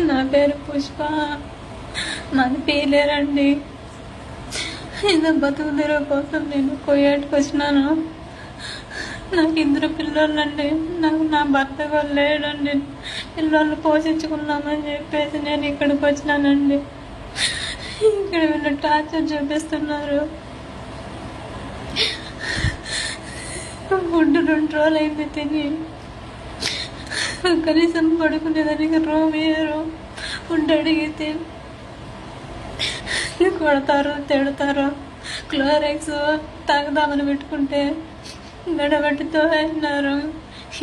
నా పేరు పుష్ప. మాది పేలేరండి. ఏదో బతుకు తెరువు కోసం నేను కొయ్యాటికి వచ్చినాను? నాకు ఇద్దరు పిల్లలండి నాకు నా భర్త కూడా లేడండి. పిల్లల్ని పోషించుకున్నామని చెప్పేసి నేను ఇక్కడికి వచ్చినానండి. ఇక్కడ వీళ్ళు టార్చర్ చూపిస్తున్నారు. ఫుడ్ రెండు రోజులు అయింది తిని. కనీసం పడుకునేదానికి రూమ్ ఇయ్యరు ఫుడ్ అడిగితే కొడతారు తిడతారు. క్లోరెక్స్ తాగుదామని పెట్టుకుంటే గడబెట్టుతో అన్నారు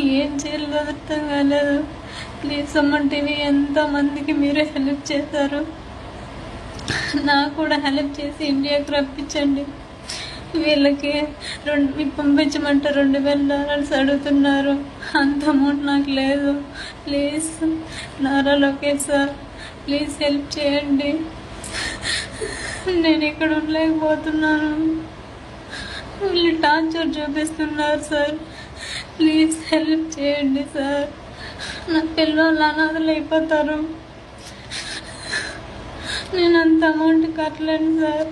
ఏం చేయాలో అర్థం కాలేదు. ప్లీజ్ అమ్మన్ టీవీ ఎంతో మందికి మీరే హెల్ప్ చేశారు. నాకు కూడా హెల్ప్ చేసి ఇండియాకి రప్పించండి. వీళ్ళకి రెండు మీకు పంపించమంటే రెండు వేల డాలర్స్ అడుగుతున్నారు అంత అమౌంట్ నాకు లేదు. Please Nara Lokesh sir please help చేయండి. నేను ఇక్కడ ఉండలేకపోతున్నాను. వీళ్ళు టార్చర్ చూపిస్తున్నారు సార్. ప్లీజ్ హెల్ప్ చేయండి సార్. నా పిల్లలు అనాథలు అయిపోతారు. నేను అంత అమౌంట్ కట్టలేను సార్.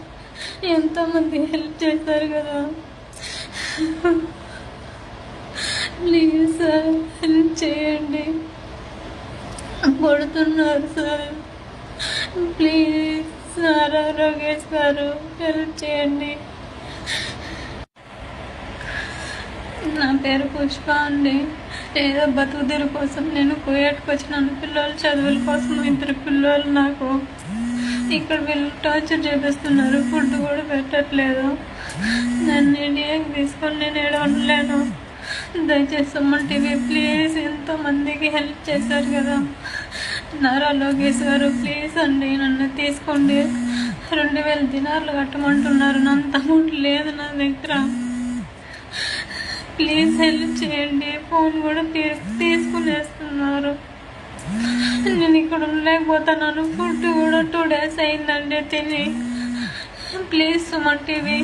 ఎంతోమంది హెల్ప్ చేశారు కదా? ప్లీజ్ సార్ హెల్ప్ చేయండి. కొడుతున్నారు సార్ ప్లీజ్ సార్ రోగేష్ గారు హెల్ప్ చేయండి. నా పేరు పుష్ప అండి. ఏదో బతుకుదీరు కోసం నేను కుయేట్కి వచ్చినాను. పిల్లలు చదువుల కోసం ఇద్దరు పిల్లలు నాకు. ఇక్కడ వీళ్ళు టార్చర్ చేపిస్తున్నారు. ఫుడ్ కూడా పెట్టట్లేదు. నన్ను ఇండియాకి తీసుకొని నేను ఏడ ఉండలేను. దయచేసి అమ్మ టీవీ ప్లీజ్ ఎంతోమందికి హెల్ప్ చేశారు కదా. నారా లోకేష్ గారు ప్లీజ్ అండి నన్ను తీసుకోండి. రెండు వేల దినార్లు కట్టమంటున్నారు. అంత అమౌంట్ లేదు నా దగ్గర. ప్లీజ్ హెల్ప్ చేయండి. ఫోన్ కూడా తీ తీసుకునేస్తున్నారు. నేను ఇక్కడ ఉండలేకపోతున్నాను ఫుడ్ కూడా టూ డేస్ అయిందండి తిని. ప్లీజ్ సుమన్ టీవీ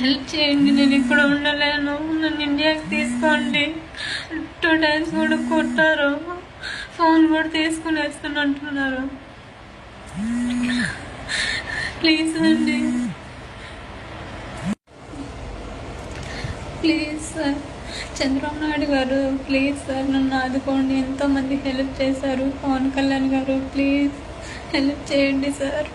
హెల్ప్ చేయండి. నేను ఇక్కడ ఉండలేను. నన్ను ఇండియాకి తీసుకోండి. టూ డేస్ కూడా కొట్టారు. ఫోన్ కూడా తీసుకునేస్తున్నా అంటున్నారు. ప్లీజ్ అండి. ప్లీజ్ సార్ చంద్రబాబు నాయుడు గారు ప్లీజ్ సార్ నన్ను ఆదుకోండి. ఎంతోమంది హెల్ప్ చేశారు. పవన్ కళ్యాణ్ గారు ప్లీజ్ హెల్ప్ చేయండి సార్